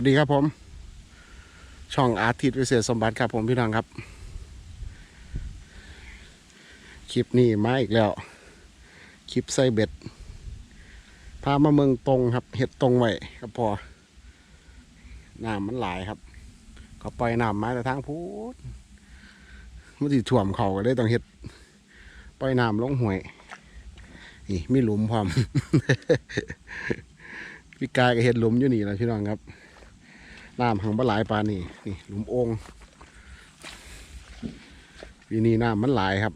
วัสดีครับผม ช่องอาทิตย์วิเศษสมบัติครับผมพี่น้องครับ คลิปนี้มาอีกแล้ว คลิปใส่เบ็ด พามาเมืองตรงครับ เห็ดตรงไว้ครับพอน้ำมันหลายครับก็ปล่อยน้ำมาแต่ทางพูดมันสิถ่วมเขาก็เลยต้องเห็ดปล่อยน้ำลงห่วยนี่มีหลุมพร้อม พี่กายก็เห็ดหลุมอยู่นี่แหละพี่น้องครับ น้ำหังบหลายปานนี่นี่หลุมโองปีนี้น้ำมันหลายครับ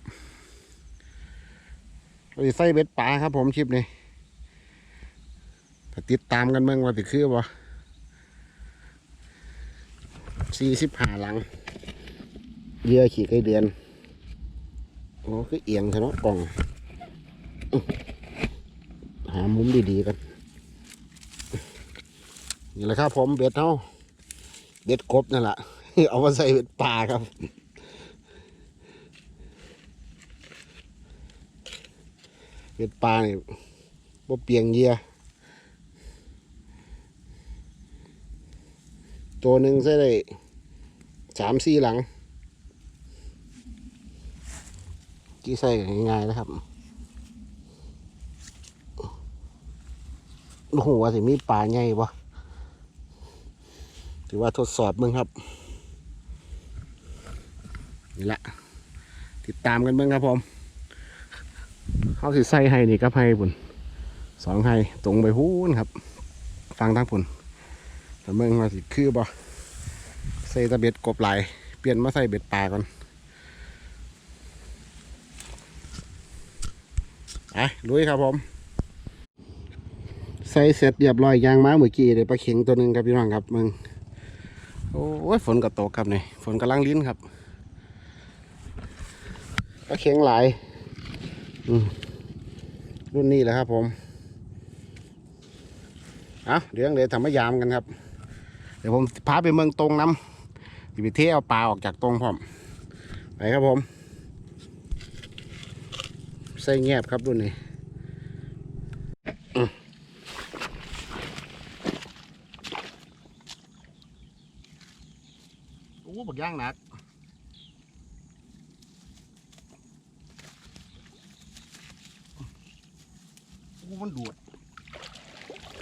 เราสิใส่เบ็ดปลาครับผมคลิปนี้ถ้าติดตามกันเมืองว่าติดคือบ่สี่สิบห้าหลังเยื่อขี่ไก่เดือนโอ้คือเอียงเถอะเนาะกล่อง หามุมดีๆกันนี่แหละครับผมเบ็ดเท่า เบ็ดกบนั่นแหละเอามาใส่เบ็ดปลาครับเบ็ดปลาเนี่ยบ่เปียงเยียตัวหนึ่งใส่ได้สามสี่หลังกี่ใส่ง่ายๆนะครับโอ้โหว่าสิมีปลาใหญ่ปะ ถือว่าทดสอบมึงครับ นี่แหละ ติดตามกันมึงครับผมเขาสิใส่ให้นี่กับให้ปุ่นสองให้ตรงไปหูนครับ ฟังทั้งปุ่นแต่มึงมาสิคือบ่ใส่ตะเบ็ดกบไหลเปลี่ยนมาใส่เบ็ดปลาก่อนไปลุยครับผม ใส่เสร็จเรียบร้อยยางม้าเมื่อกี้เลยปลาเข็งตัวหนึ่งครับพี่น้องครับมึง โอ้ยฝนก็ตกครับนี่ฝนกำลังลิ้นครับก็เข็งหลายรุ่นนี้แหละครับผมเอาเดี๋ยวเดี๋ยวทำมายามกันครับ เดี๋ยวผมพาไปเมืองตรงน้ำสิไปเทเอาปลาออกจากตรงพร้อมไปครับผม ใส่แงบครับรุ่นนี้อืมโอ้ บักย่างหนักโอ้มันดูด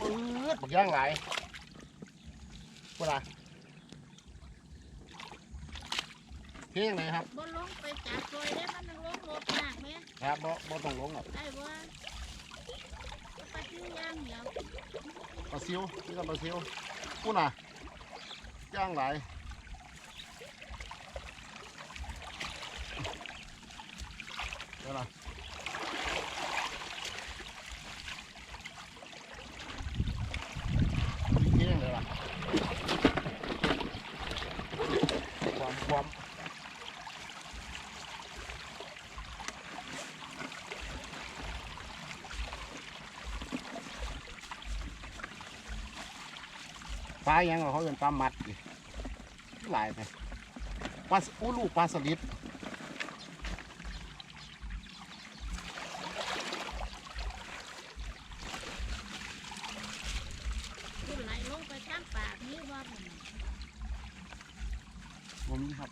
ปื๊ดบักย่างหลายเวลาเที่ยงไหนครับบ่ลงไปจับซอยได้มันลงรถมากไหมครับบ่บ่ต้องลงหรอกได้บ่ปลาชิ้นย่างเดียวปลาซิวนี่ก็ปลาซิวพูดน่ะย่างหลายเดี๋ยวนะเที่ยงเลยล่ะความความปลายังเขาเป็นปลามัดนี่หลายไปปลาอู้ลูกปลาสลิด คุณไหลลงไปข้างปากนี้ว่ามัน ผมครับ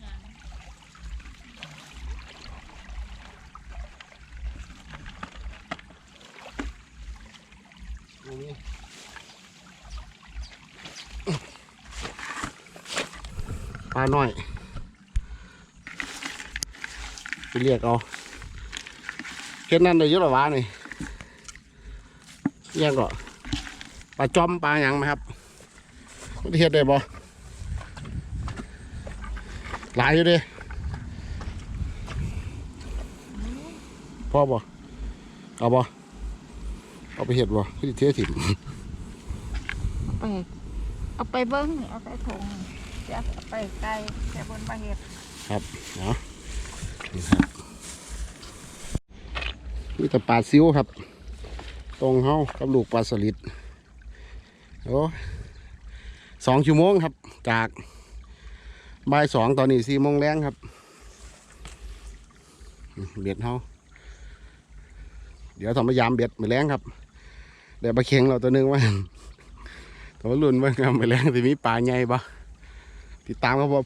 อย่าง ตรง นี้ปลาหน่อย ไปเรียกเอาเห็นนั่นได้เยอะหรอวะนี่เรียกก็ปลาจอมปลาหยังไหมครับมันเห็ดได้บ่หลายอยู่ดิพ่อบ่เอาบ่ เอาไปเห็ดบ่ที่เทียถิ่มเอาไปเอาไปเบิ้งเอาไปถงจะเอาไปไกลแค่บนมาเห็ดครับเนาะนี่ครับมีแต่ปลาซิวครับ ตรงเฮากับลูกปลาสลิดโอ้สองชั่วโมงครับ จากบ่ายสองตอนนี้สี่โมงแรงครับอืมเบ็ดเฮาเดี๋ยวทำพยายามเบ็ดมือแรงครับเดี๋ยวปลาเค็งเราตัวหนึงว่าตัวรุ่นเบิ่งครับไปแรงสิมีปลาใหญ่บ่ติดตามครับผม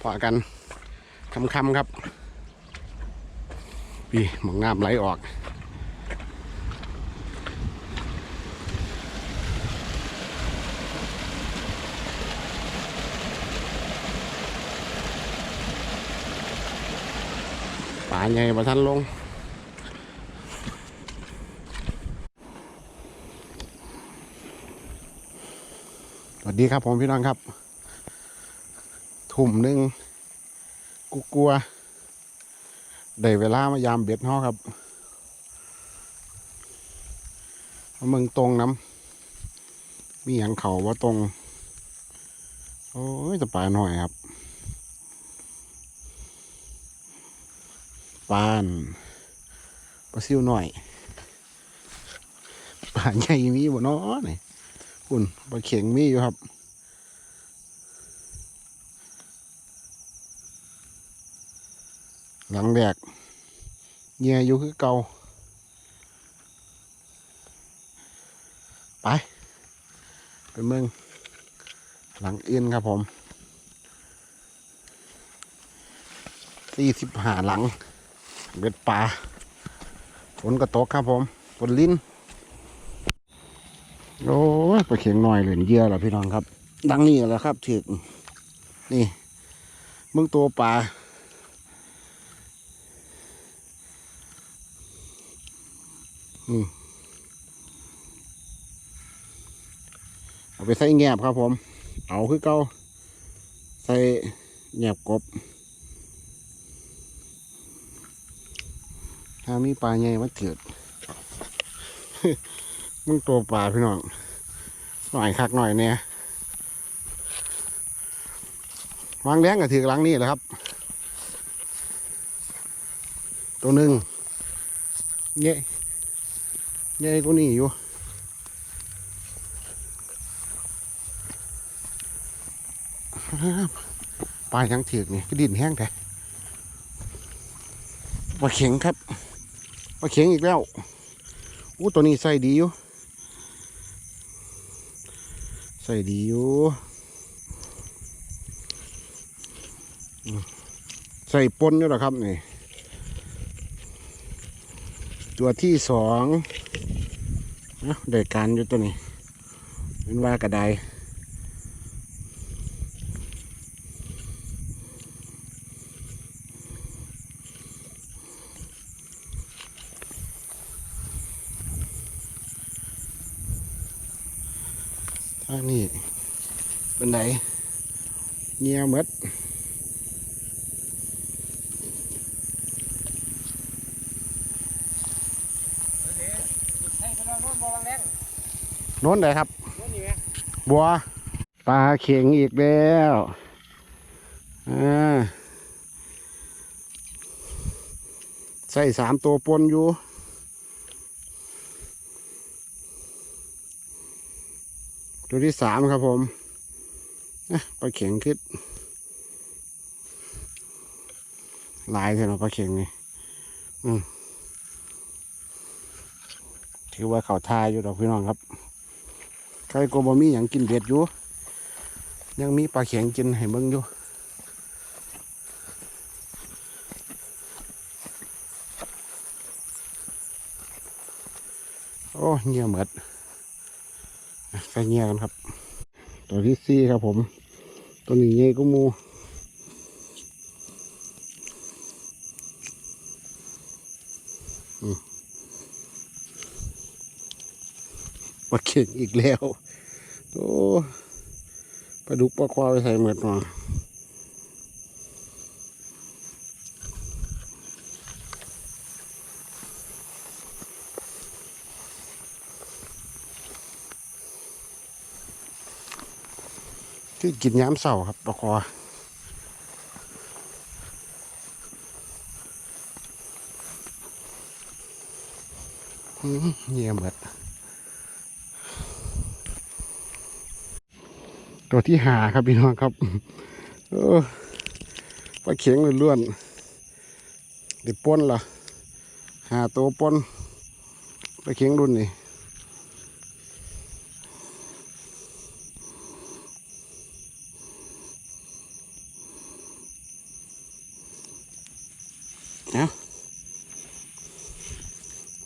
พอกันคำคำครับพี่หมองน้ำไหลออกป่าใหญ่ประทันลง สวัสดีครับผมพี่น้องครับทุ่มหนึ่งกูกลัวได้เวลามายามเบ็ดเฮาครับเอามึงตรงน้ำมีอย่างเขาว่าตรง โอ้ยจะปลาหน่อยครับปานปลาซิวหน่อยปลาใหญ่มีบ่เนาะนี่ คุณปลาเข็งมีอยู่ครับหลังแดกเงียอยู่คือเก่าไป ไปเมืองหลังอื่นครับผมสี่สิบห้าหลัง เบ็ดปลาฝนก็ตกครับผมฝนลิ้น โอ้ยปลาเข็งหน่อยเหลือเยอะแล้วพี่น้องครับ ดังนี้แหล้วครับถึกนี่มึงตัวปลาอืมเอาไปใส่แงบครับผม เอาคือเก่าใส่แงบกบ ถ้ามีปลาใหญ่มาเถือด มึงตัวปลาพี่น้องหน่อยคักหน่อยเนี่ยวางแรงกับถือหลังนี่แหละครับ ตัวหนึ่งเงี้ยใหญ่กว่านี่อยู่ปลายังถือนี่ก็ดินแห้งแต่ปลาเข็งครับปลาเข็งอีกแล้วอู้ตัวนี้ใส่ดีอยู่ ใส่ดีอยู่ใส่ปนอยู่หรอครับนี่ตัวที่สองเอ้าได้การอยู่ตัวนี้เป็นว่ากระได ทางนี้เป็นไหนเงียมดให้กระดโน้นบอลแรงโน้นไหนครับบัวปลาเข็งอีกแล้วอ่าใส่สามตัวปนอยู่ ตัวที่สามครับผมปลาเข็งขึ้นลายเลยเนาะปลาเข็งนี่ถือว่าเขาทายอยู่ดอกพี่น้องครับใครกบมีอย่างกินเบ็ดอยู่ ยังมีปลาแข็งกินให้เบิ่งอยู่โอ้เงียเหมดอะ ใส่เงียกันครับ ตัวที่สี่ครับผม ตัวนี้เงี้ยก็มูอืมปลาเข่งอีกแล้ว โอ้ปลาดุกปลาควายไปใส่เหมือดมา ที่กินย้ำเสาครับปลาคอเงียเหมดตัวที่หาครับพี่น้องครับเออปลาเข็งล้วนๆเดี๋ยวปนล่ะหาตัวปนปลาเข็งรุ่นนี่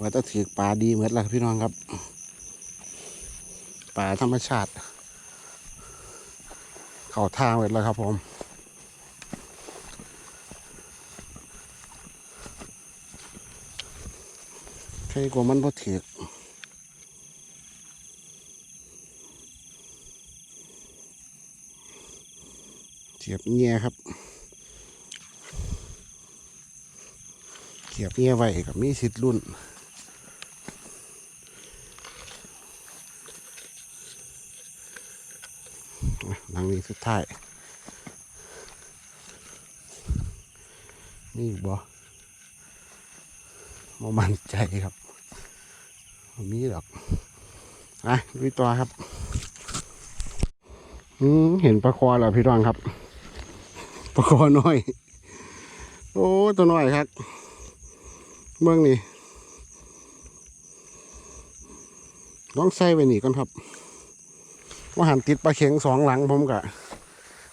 ว่าจะถือปลาดีเหมือนละพี่น้องครับปลาธรรมชาติ เข้าทางเหมือนล้วครับผมใครกว่ามันพอถือเสียบเงี้ยครับเขียบเงี้ยไว้กับมีสิทธิ์รุ่น อะหลังนี้ สุดท้ายนี่บ่มามั่นใจครับมีหรอกอะลุยต่อครับอืมเห็นปลาคอแล้วพี่รองครับปลาคอน้อย โอ้ตัวน้อยครับเมืองนี่ลองใส่ไว้นี่ก่อนครับ ว่าหันติดปลาเข็งสองหลังผมกะ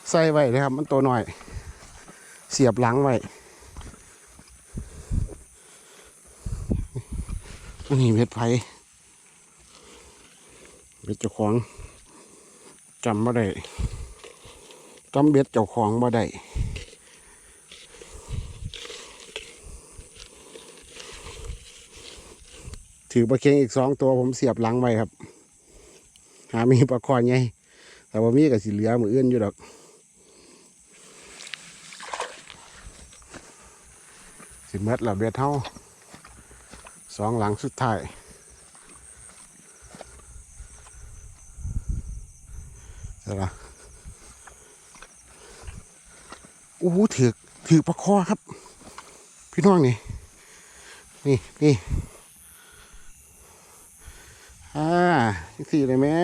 ใส่ไว้เลยครับ มันตัวหน่อย เสียบหลังไว้นนี้เบ็ดไผ่เบ็ดเจ้าของจำบ่ได้จำเบ็ดเจ้าของบ่ได้ถือปลาเข็งอีกสองตัวผมเสียบหลังไว้ครับามีปลาคอไงแต่ว่ามีกับสีเหลือมืออื่นอยู่ดอกสิเม็ดละเบ็ดเท่าสองหลังสุดท้ายเสร็จละโอ้ถือถือปลาคอครับ พี่น้องนี่ นี่นี่ อ่าสี่เลยแม่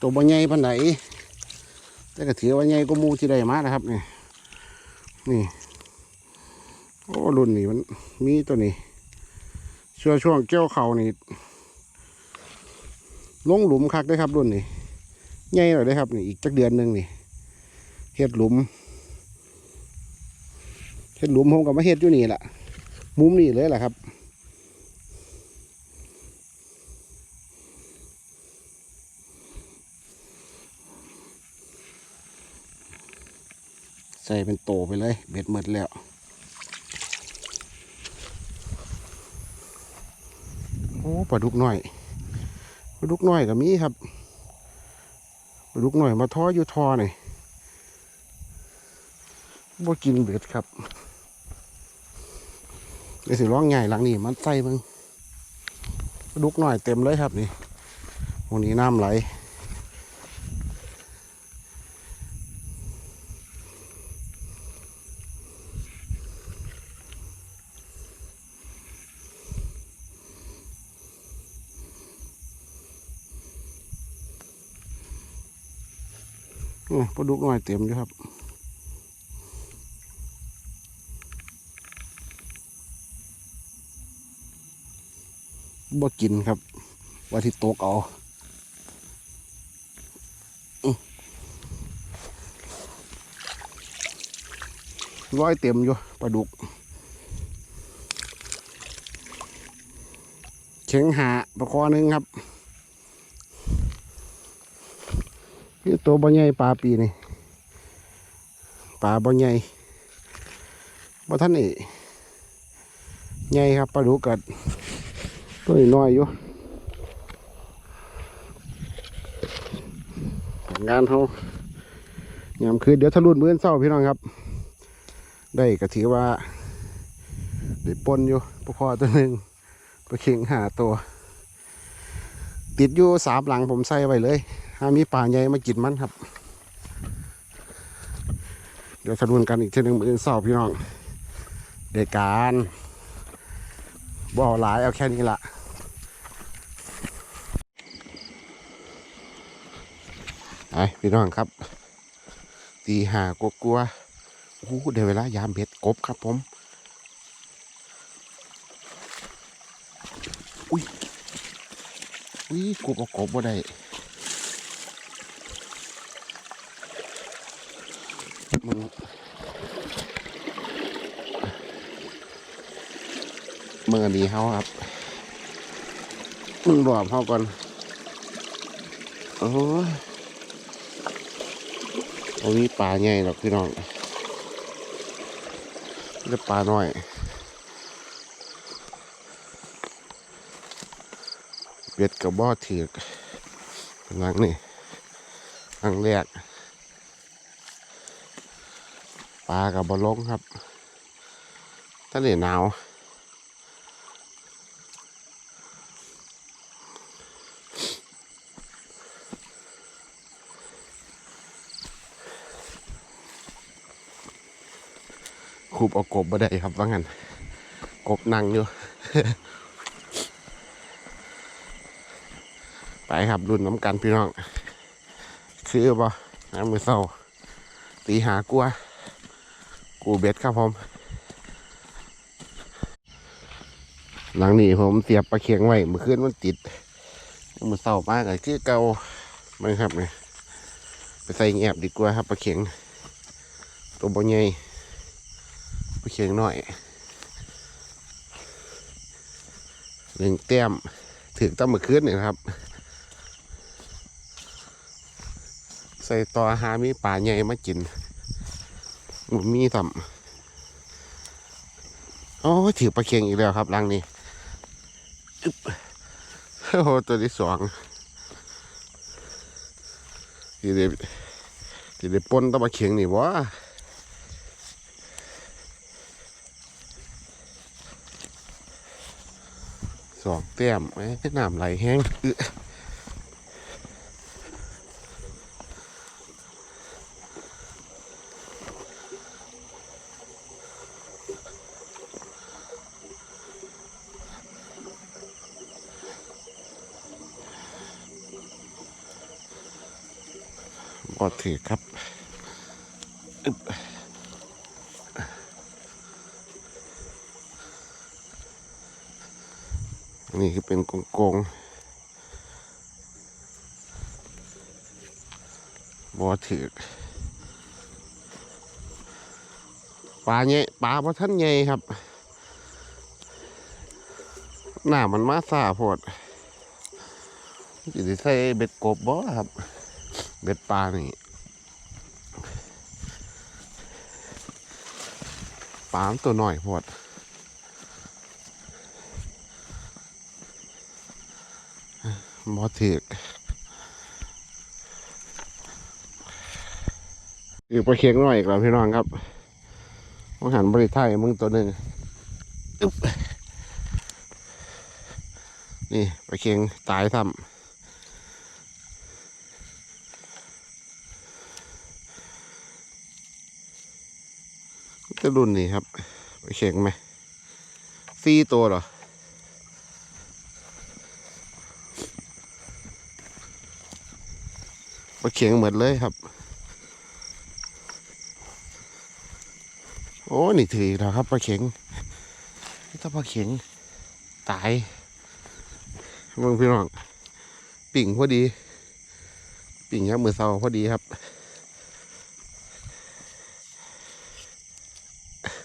ตัวบอใหญ่ปันไหนแต่ก็ถือว่าใหญ่ก็มูที่ได้มานะครับนี่นี่โอ้รุ่นนี้มันมีตัวนี้ช่วงช่วงเจ้าเขานี่ลงหลุมคักได้ครับรุ่นนี้ใหญ่หน่อยได้ครับนี่อีกจักเดือนหนึ่งนี่เฮ็ดหลุมเฮ็ดหลุมผมกับมาเฮ็ดอยู่นี่แหละมุมนี่เลยแหละครับ ใส่เป็นโตไปเลย เบ็ดหมดแล้วโอ้ปลาดุกหน่อยปลาดุกหน่อยก็มีครับปลาดุกหน่อยมาท้ออยู่ทอหน่อยบ่กินเบ็ดครับเดี๋ยวสิร้องใหญ่หลังนี้มันใส่มึงปลาดุกหน่อยเต็มเลยครับนี่วันนี้น้ำไหล ดุกน่อยเต็มอยู่ครับบ่กินครับว่าที่ตกเอาร้อยเต็มอยู่ปลาดุก เข็งหาปลาคอหนึงครับ นี่ตัวบ่ใหญ่ปลาปีนี่ปลาบ่ใหญ่บ่ท่านนี่ใหญ่ครับปลาดุกัดตัวนี้น้อยอยู่งานเขายามคืนเดี๋ยวทะลุนมื้อเศร้าพี่น้องครับ ได้ก็ถือว่าได้ปนอยู่ปลาคอตัวหนึ่งปลาเข็งหาตัว ติดอยู่สามหลังผมใส่ไว้เลย ถ้ามีป่าใหญ่มากินมันครับ เดี๋ยวสรุนกันอีกเช่นหนึ่งมือนสาร์พี่น้องเด็กการบ่อหลายเอาแค่นี้ละไอพี่น้องครับตีหากลัวกลัวๆโอ้โหเดี๋ยวเวลายามเบ็ดกบครับผม อุ้ยอุ้ยกบเอากบบ่ได้ มึง เมื่อนี้เขาครับมึงรอบเขาก่อนโอ้ยโอ้มีปลาใหญ่หรอกพี่น้องเรียกปลาน้อยเบ็ดกับบ่อถือกหลังนี่ครั้งแรกปลากับบอลงครับทะเลหนาว บเอากบมาได้ครับว่างั้นกบนั่งอยู่ ไปครับรุ่นน้ำกันพี่น้องคือบ่น้ำมือเศร้าตีหากลัวกูเบ็ดครับผม หลังนี้ผมเสียบปลาเคียงไว้เมื่อคืนมันติดมือเศร้ามากเลยคือเกาไม่ครับเนี่ยไปใส่แงบดีกว่าครับปลาเคียงตัวบอใหญ่ เคียงน้อยหนึ่งแต้มถึงตั้งมื่อคืนนี่ครับ ใส่ต่อหามีป่าใหญ่มากินบ่มีทำโอ้ถือปลาเค็งอีกแล้วครับรังนี้โอ้โหตัวที่สองทีเดียวทีเดียวปนตัวปลาเค็งนี่วะ สองแต้มเอ้น้ำไหลแห้งอึ๊ะบอถือครับอึ๊บอันนี้คือเป็น กงกงบอถือปลาเนี่ยปลาพระท่านใหญ่ครับ หน้ามันมาซาโพดจะได้ใส่เบ็ดกบบ่ครับ เบ็ดปลานี่ปลาตัวหน่อยพอด บอถือกอีกปลาเค็งหน่อยอีกแล้วพี่น้องครับมองหันบริไทยมึงตัวหนึ่งอึ๊บนี่ปลาเค็งตายทำจะรุ่นนี้ครับไปเข่งไหมสี่ตัวเหรอ ไปเข่งหมดเลยครับ โอ้นี่ถืออีกแล้วครับปลาเข็งถ้าปลาเข็งตายมึงพี่น้องปิ่งพอดี ปิ่งยักมือเศร้าพอดีครับ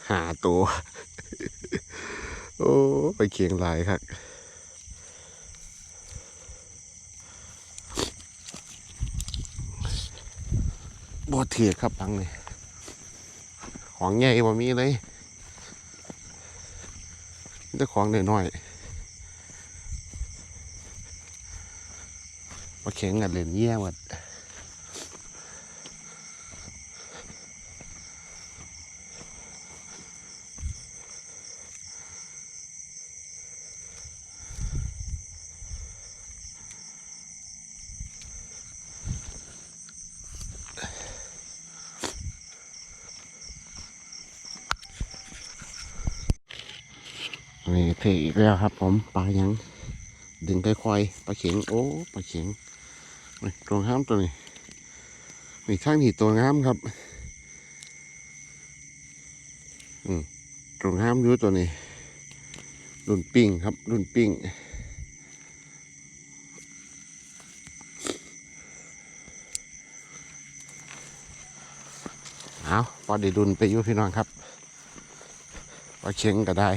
หาตัว โอ้ไปเคียงหลายครับ เถียครับพังเลยของใหญ่บ่มีเลยมีแต่ของน้อยๆมาแข็งกันเล่นเยี่ยหมดนี่ ครับ ผมปลายังดึงค่อยๆปลาเข็งโอ้ปลาเข็งตัวงามตัวนี้มีข้างนี่ตัวงามครับอืมตัวงามอยู่ตัวนี้รุ่นปิ้งครับรุ่นปิ้งเอาพอด้ดุนไปอยู่พี่น้องครับปลาเข็งก็ได้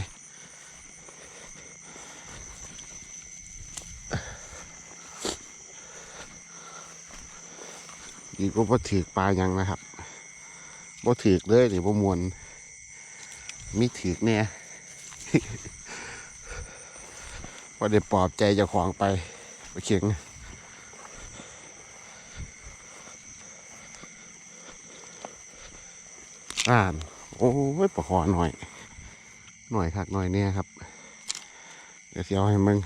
อีกก็บ่ถือปลายังนะครับบ่ถือเลยนี่บ่มวนมีถือกแน่พอได้ปลอบใจเจ้าของไปไปเข็งอ่าน โอ้ยปลาคอหน่อย หน่อยคักหน่อยเนี่ยครับ เดี๋ยวเสียวให้มึง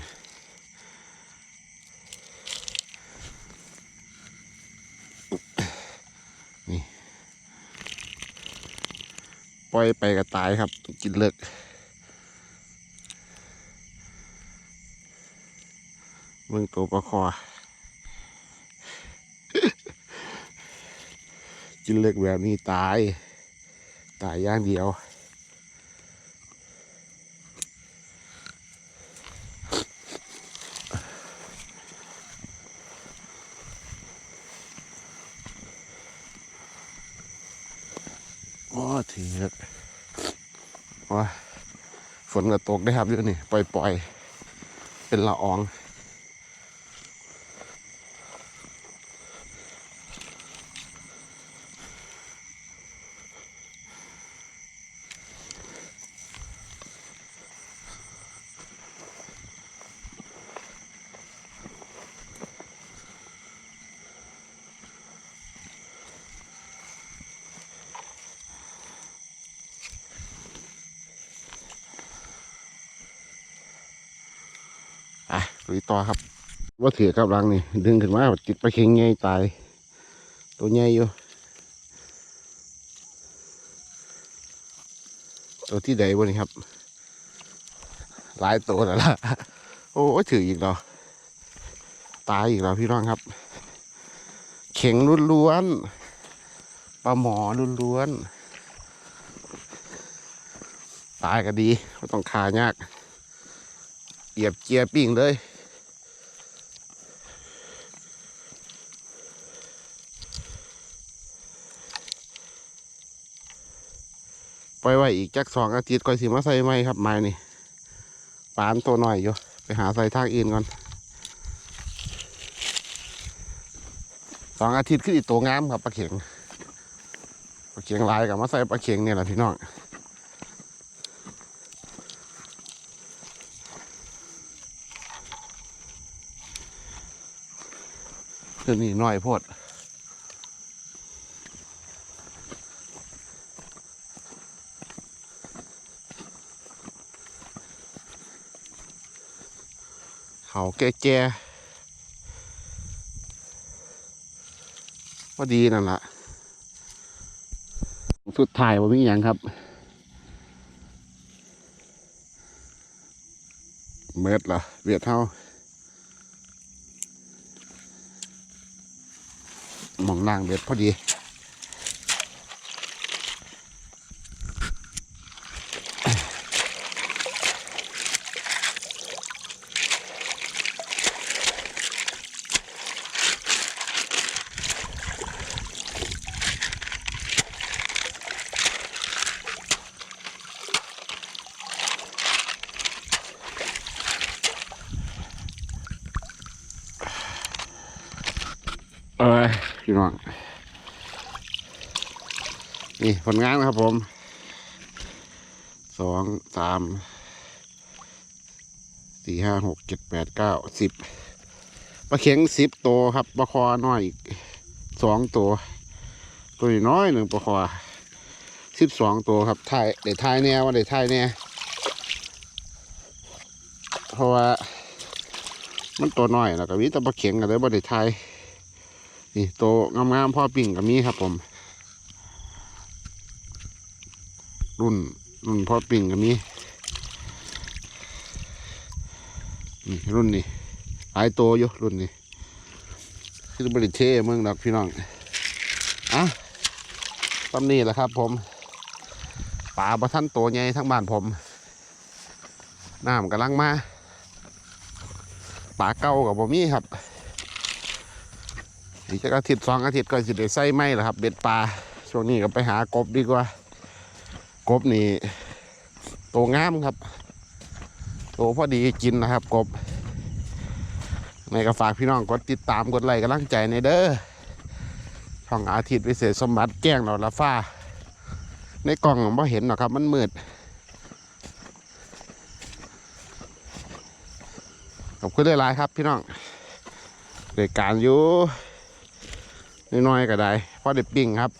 ปล่อยไปก็ตายครับ กินเลิกเมืองตัวประคอ กินเลิกแบบนี้ตาย ตายอย่างเดียว โอ้ถือว่าฝ นก็ตกได้ครับเยู่นี่ปล่อยๆ เป็นละออง อะ ลุยต่อครับว่าถือกับรังนี่ดึงขึ้นมาติดไปลาเค็งใหญ่ตาย ตัวใหญ่อยู่ ตัวที่ใดบนี่ครับ หลายตัวแล้วล่ะโอ้ถืออีกแล้วตายอีกแล้วพี่น้องครับ เข่งล้วนๆปลาหมอล้วนๆตายก็ดีไม่ต้องคายากเหยียบเกียร์ปิ้งเลย ไปไว้อีกจักสองอาทิตย์ก่อนสิมาใส่ไหมครับไม้นี่ปานตัวหน่อยอยู่ไปหาใส่ทางอื่นก่อนสองอาทิตย์ขึ้นอีกตัวงามครับปลาเข็งปลาเข็งลายกับมาใส่ปลาเข็งเนี่ยแหละพี่น้องคือนี่น้อยโพดาแก่ๆว่าดีนั่นละสุดท้ายว่ามีอย่างครับเม็ดเหรอเวียดเท่าหมองนางเบ็ดพอดี เอ้ย พี่น้อง นี่ผลงานนะครับผม สองสาม สี่ห้าหกเจ็ดแปดเก้าสิบปลาเข็งสิบตัวครับปลาคอน้อยอีกสองตัว ตัวน้อยหนึ่งปลาคอสิบสองตัวครับถ่ายเดี๋ยวถ่ายแน่ว่าเดี๋ยวถ่ายแน่เพราะว่ามันตัวน้อยแล้วก็มีแต่ปลาเข็งกันเลยบ่ได้ถ่าย นี่โตงามๆพ่อปิ่งกับมีครับผม รุ่นรุ่นพ่อปิ่งกับมีนี่รุ่นนี้หลายโตอยู่รุ่นนี้คือบริเทเมืองดอกพี่น้องอะตำนี้แหละครับผมป่าประท่านโตใหญ่ทั้งบ้านผมน้ำกำลังมาป่าเก่ากับบ่มีครับ อีกอาทิตย์สองอาทิตย์ก็สิได้ใส่ไม้ละครับ เบ็ดปลาช่วงนี้ก็ไปหากบดีกว่า กบนี่โตงามครับโตพอดีกินนะครับ กบในก็ฝากพี่น้องกดติดตามกดไลค์กำลังใจในเด้อช่องอาทิตย์วิเศษสมบัติแจ้งหนอละฟ้า ในกล่องผม่เห็นหรอกครับมันมืดขอบคุณหลายครับพี่น้องโดยการอยู่ น้อยก็ได้พอได้ปิ้งครับ